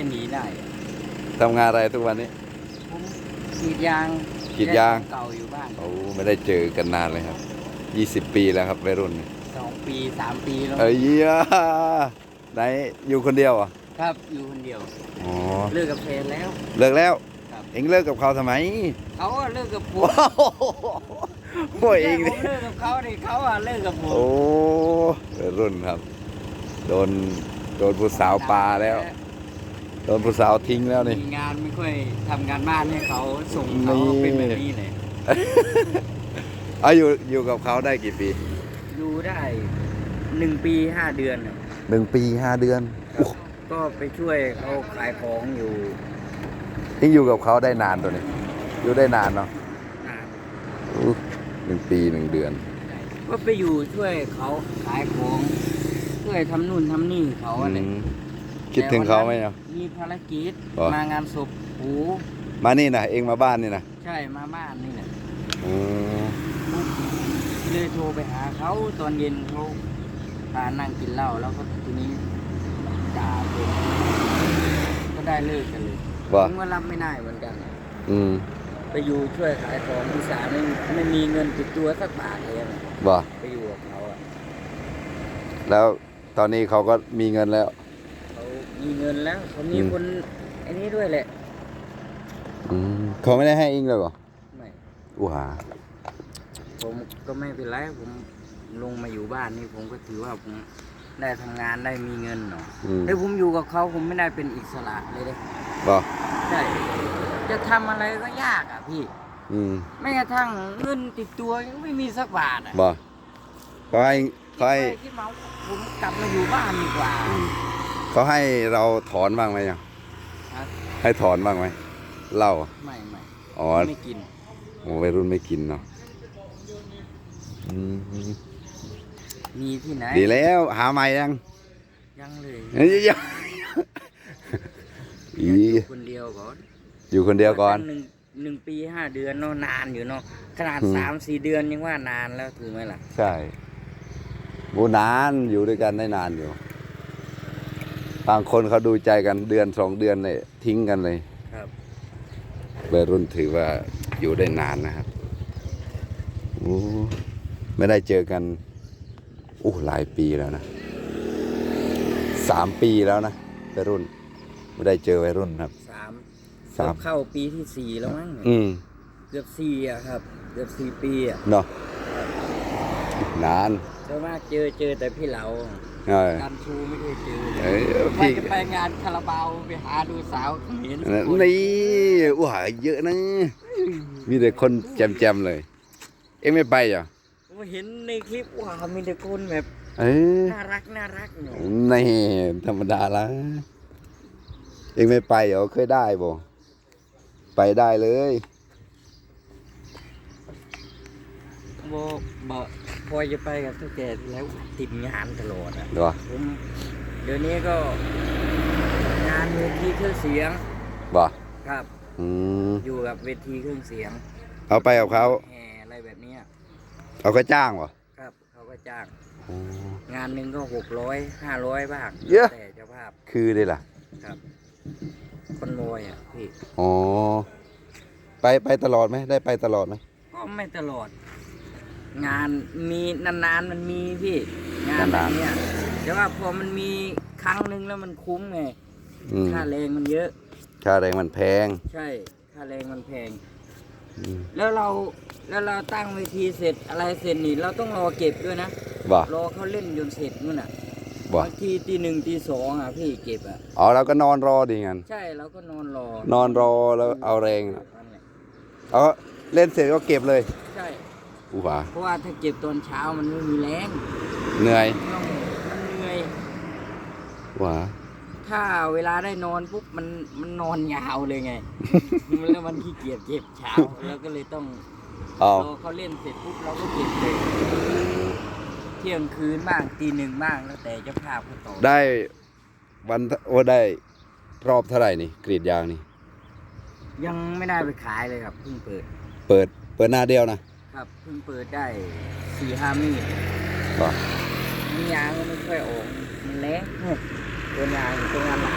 จะหนีได้ทำงานอะไรทุกวันนี้ ผมกรีดยางกรีดยางแลกของเก่าอยู่บ้านโอ้ไม่ได้เจอกันนานเลยครับยี่สิบปีแล้วครับวัยรุ่นนี่สองปีสามปีแล้วเอ้ยเหี้ยไหนอยู่คนเดียวเหรอะครับ อยู่คนเดียว อ๋อเลิกกับแฟนแล้ว เลิกแล้ว ครับ เอ็งเลิกกับเขาทำไมเขาอะเลิกกับผมว้าวโอ้ยเองผนี่มเลิกกับเขาดิเขาอะเลิกกับผมโอ้วัยรุ่นครับ โดนโดนผู้สาวปลาแล้ว โดนผู้สาวทิ้งแล้วนี่ มีงานไม่ค่อยทำงานบ้านให้เขาส่งเขานี่ เป็นแบบนี้เลยเอาอยู่อยู่กับเขาได้กี่ปีอยู่ได้หนึ่งปีห้าเดือนน่ะหนึ่งปีห้าเดือนก็ไปช่วยเขาขายของอยู่เอ็งอยู่กับเขาได้นานตัวนี้ อยู่ได้นานเนาะนานอู้หนึ่งปีหนึ่งเดือน ก็ไปอยู่ช่วยเขาขายของ ช่วยทำนู่นทำนี่เขาอะไรอืม คิดถึงเขาไหมเนาะ มีภารกิจอ๋อ มางานศพปูมานี่นะเองมาบ้านนี่นะใช่มาบ้านนี่แหละอืมเลยโทรไปหาเขาตอนเย็นเขาพานั่งกินเหล้าแล้วก็ทีนี้ด่าผมก็ได้เลิกกันเลยว่าผมก็รับไม่ได้เหมือนกัน อืมไปอยู่ช่วยขายของที่สามไม่ไม่มีเงินติดตัวสักบาทเลยอะว่าไปอยู่กับเขาอะแล้วตอนนี้เขาก็มีเงินแล้วเขา มีเงินแล้วเขามีอืมคนไอ้นี้ด้วยแหละอืมเขาไม่ได้ให้เองเลยเหรอไม่อู้หาผมก็ไม่เป็นไรผมลงมาอยู่บ้านนี่ผมก็ถือว่าผมได้ทำงานได้มีเงินเนาะอืมแต่ผมอยู่กับเขาผมไม่ได้เป็นอิสระเลยเด้ว่าใช่จะทำอะไรก็ยากอะพี่ อืมไม่กระทั่งเงินติดตัวยังไม่มีสักบาทอะว่าเขาให้เขาให้คิดว่าผมกลับมาอยู่บ้านดีกว่า เขาให้เราถอนบ้างไหมยังครับให้ถอนบ้างไหมเหล้าไม่ไม่อ๋อไม่กินโอ้วัยรุ่นไม่กินเนาะอืมมีที่ไหนดีแล้วหาใหม่ยังยังเลยเอ้ยยังอีอยู่คนเดียวก่อนอยู่คนเดียวก่อนหนึ่งหนึ่งปีห้าเดือนเนาะนานอยู่เนาะขนาดอืมสามสี่เดือนยังว่านานแล้วถูกไหมล่ะ ใช่โบนานอยู่ด้วยกันได้นานอยู่ บางคนเขาดูใจกันเดือนสองเดือนเลยทิ้งกันเลยครับวัยรุ่นถือว่าอยู่ได้นานนะครับโอ้ไม่ได้เจอกันโอ้หลายปีแล้วนะสามปีแล้วนะวัยรุ่น ไม่ได้เจอวัยรุ่นครับสามสามเข้าปีที่สี่แล้วมั้งเนี่ยอืมเกือบสี่อะครับ เกือบสี่ปีอะเนาะนาน ส่วนมากเจอเจอแต่พี่เหลาเออ การชูไม่เคยเจอเลยเอ้ยว่าพี่จะไปงานคาราบาวไปหาดูสาวเห็นนี่อู้หาเยอะนะ มีแต่คนแจมๆเลย เอ็งไม่ไปเหรอผมเห็นในคลิปว้าวมีแต่คนแบบเอ้ยน่ารักน่ารักเนาะนี่ธรรมดาละเอ็งไม่ไปเหรอเคยได้บ่ไปได้เลยโบบอก พอจะไปกับทุกแกแล้วติดงานตลอดอะเดี๋ยวผมเดี๋ยวนี้ก็งานเวทีเครื่องเสียงบ่ครับ อืมอยู่กับเวทีเครื่องเสียงเอาไปกับเขาแห่อะไรแบบเนี้ยเขาก็จ้างบ่ครับเขาก็จ้าง โอ้ งานหนึ่งก็หกร้อยห้าร้อยบ้างเยอะ แต่เจ้าภาพคือได้ล่ะ ครับคอนโวยอะพี่อ๋อ ไปไปตลอดไหมได้ไปตลอดไหมก็ไม่ตลอด งานมีนานๆมันมีพี่งานแบบเนี้ยแต่ว่าพอมันมีครั้งหนึ่งแล้วมันคุ้มไงอืมค่าแรงมันเยอะ ค่าแรงมันแพง ใช่ ค่าแรงมันแพง อืม แล้วเราแล้วเราตั้งเวทีเสร็จอะไรเสร็จนี่เราต้องรอเก็บด้วยนะ บ่รอเขาเล่นจนเสร็จนู่นอะบ่บางทีตีหนึ่งตีสองอะพี่เก็บอะ อ๋อเราก็นอนรอดีงั้นใช่เราก็นอนรอนอนรอแล้วเอาแรง นั่นแหละเอาเล่นเสร็จก็เก็บเลย ใช่ อู้หวาเพราะว่าถ้าเก็บตอนเช้ามันไม่มีแรงเหนื่อยต้องมันเหนื่อยหวาถ้าเวลาได้นอนปุ๊บมันมันนอนยาวเลยไงแล้วมันขี้เกียจเก็บเช้าแล้วก็เลยต้องเอารอเขาเล่นเสร็จปุ๊บเราก็เก็บเลยเที่ยงคืนบ้างตีหนึ่งบ้างแล้วแต่เจ้าภาพเขาต่อได้วันโอ้ได้รอบเท่าไหร่นี่กรีดยางนี่ ยังไม่ได้ไปขายเลยครับเพิ่งเปิด เปิดเปิดหน้าเดียวนะ ครับเพิ่งเปิดได้สี่ห้ามีดก็มียางก็ไม่ค่อยออกมันแรงตัวยางตัวยางหลัง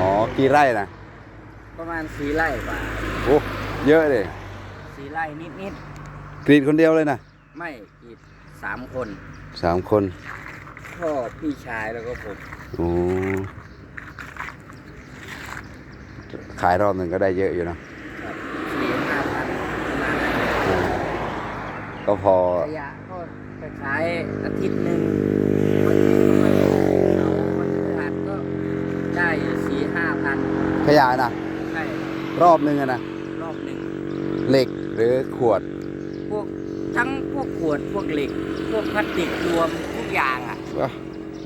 อ๋อกี่ไร่นะประมาณสี่ไร่กว่าโอ้เยอะเลยสี่ไร่นิดกรีดคนเดียวเลยนะๆไม่อีกสามคนสามคนพ่อพี่ชายแล้วก็ผมโอ้ขายรอบหนึ่งก็ได้เยอะอยู่นะ ครับสี่ห้าพันประมาณนั้น ก็พอ ขยะก็ไปขายอาทิตย์หนึ่งวันนี้ก็ไม่เอาวันพฤหัสก็ได้อยู่สี่ห้าพันขยะนะใช่รอบหนึ่งอะนะรอบหนึ่ง เหล็กหรือขวดพวกทั้งพวกขวดพวกเหล็ก พวกพลาสติกรวมทุกอย่างอะก็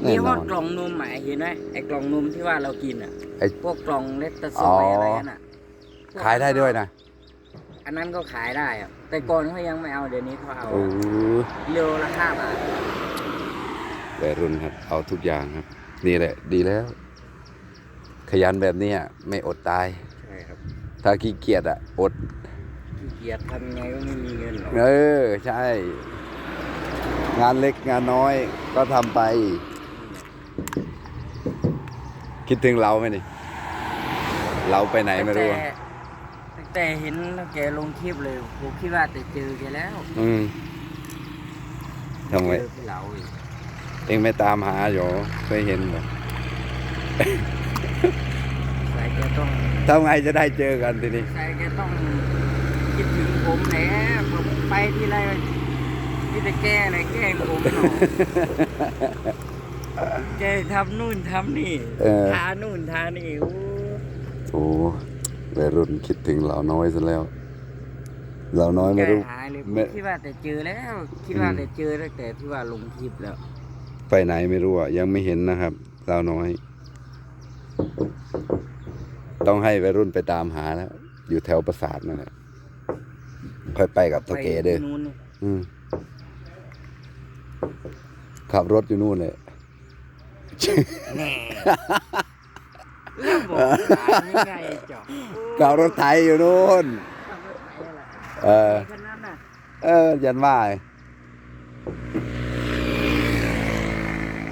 มีแน่ฮนออดนกล่องนมอะเห็นไหมไอ้กล่องนมที่ว่าเรากินอะไอ้พวกกล่องเลตเตอร์ซอ๋ออยอะไรนั่นอะพวกขายได้ด้วยนะ อันนั้นก็ขายได้อะแต่ก่อนเขายังไม่เอาเดี๋ยวนี้เขาเอาโอ้เร็วละห้าบาทวัยรุ่นครับ เอาทุกอย่างครับ นี่แหละ ดีแล้ว ขยันแบบเนี้ยไม่อดตาย ใช่ครับถ้าขี้เกียจอะอด ขี้เกียจทำไงก็ไม่มีเงินหรอกเออ ใช่ งานเล็กงานน้อยก็ทำไป คิดถึงเราไหมนี่ เราไปไหนไม่รู้อะ แต่ตั้ง แต่เห็นแกลงคลิปเลยผมคิดว่าจะเจอแกแล้วอืมทำไมเจอพี่เหลาอีกเองไม่ตามหาอยู่เคยเห็นเหรอใส่แกต้องทำไงจะได้เจอกันทีนี้ใส่แกต้องคิดถึงผมแหละผมไปที่ไรที่จะแก้อะไรแกล้งผมหน่อยแกทำนู่นทำนี่เออทานู่นทานี่โอ้โอ้ วัยรุ่นคิดถึงเราน้อยซะแล้วเราน้อยใจไม่รู้ หายเลยไม่ คิดว่าแต่เจอแล้ว คิดว่าอืมแต่เจอตั้งแต่ที่ว่าลงคลิปแล้ว ไปไหนไม่รู้อะยังไม่เห็นนะครับเราน้อย ต้องให้วัยรุ่นไปตามหาแล้ว อยู่แถวปราสาทนั่นแหละค่อยไปกับเท่าแกเด้อ ไปนู่นนี่อืมขับรถอยู่นู่นเลย แน่ แล้วบอกหายังไงจ๊ะขับรถไถอ ยู่นู่นขับรถไถอะไรเออไถคันนั้นน่ะเออยันว่าไง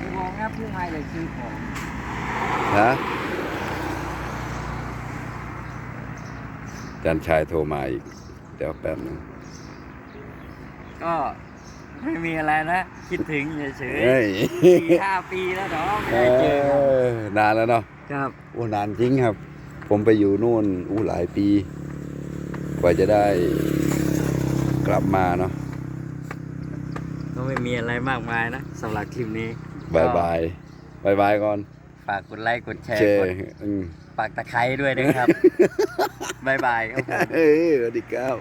จะมองหน้าผู้ให้เลยซื้อของฮะจันชายโทรมาอีก เดี๋ยวแป๊บนึงก็ไม่มีอะไรนะ คิดถึงเฉยเฮ้ยๆสี่ห้าปีแล้วเนาะไม่เอได้เจอกันอนานแล้วเนาะครับ โอ้นานจริงครับ ผมไปอยู่นู่นอู้หลายปี กว่าจะได้กลับมาเนาะก็ไม่มีอะไรมากมายนะสำหรับคลิปนี้บายบายบายบายก่อน ฝากกดไลค์กดแชร์เจกดอืมปากตะไคร้ด้วยนะครับบายบายครับผมเฮ้ยสวัสดีครับ